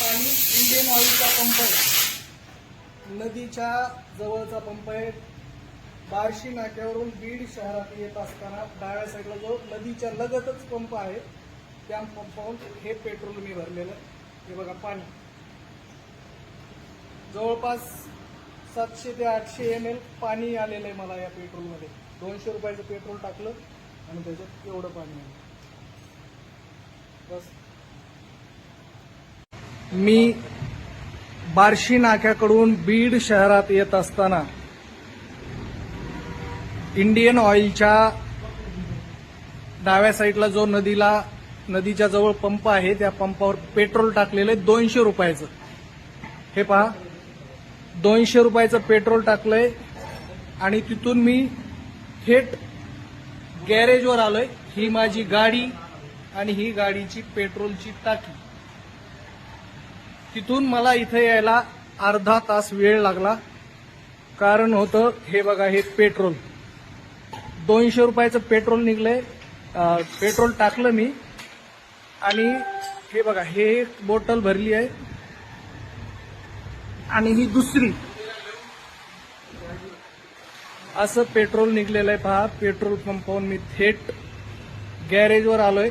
पाणी Indian ऑइलचा pump आहे. नदीच्या जवळचा पंप आहे. बार्शी नाक्यावरून बीड शहरात येत असताना डाव्या साईडला जो नदीच्या लगतच पंप आहे त्या पंपावरून हे पेट्रोल मी भरलेलं हे बघा पाणी. जवळपास सातशे ते आठशे एम एल पाणी आलेलं आहे मला या पेट्रोलमध्ये दोनशे रुपयाचं पेट्रोल टाकलं आणि त्याच्यात एवढं पाणी आलं. बस. मी बार्शी नाक्याकडून बीड शहरात येत असताना इंडियन ऑइलच्या डाव्या साईडला जो नदीला नदीच्या जवळ पंप आहे त्या पंपावर पेट्रोल टाकलेलं आहे दोनशे रुपयाचं. हे पहा दोनशे रुपयाचं पेट्रोल टाकलंय आणि तिथून मी थेट गॅरेजवर आलोय. ही माझी गाडी आणि ही गाडीची पेट्रोलची टाकी. तिथून मला इथे यायला अर्धा तास वेळ लागला. कारण होतं हे बघा हे पेट्रोल. दोनशे रुपयाचं पेट्रोल निघलंय पेट्रोल टाकलं मी. आणि हे बघा हे एक बॉटल भरली आहे. आणि ही दुसरी. असं पेट्रोल निघलेलं आहे पहा. पेट्रोल पंपावरून मी थेट गॅरेजवर आलोय.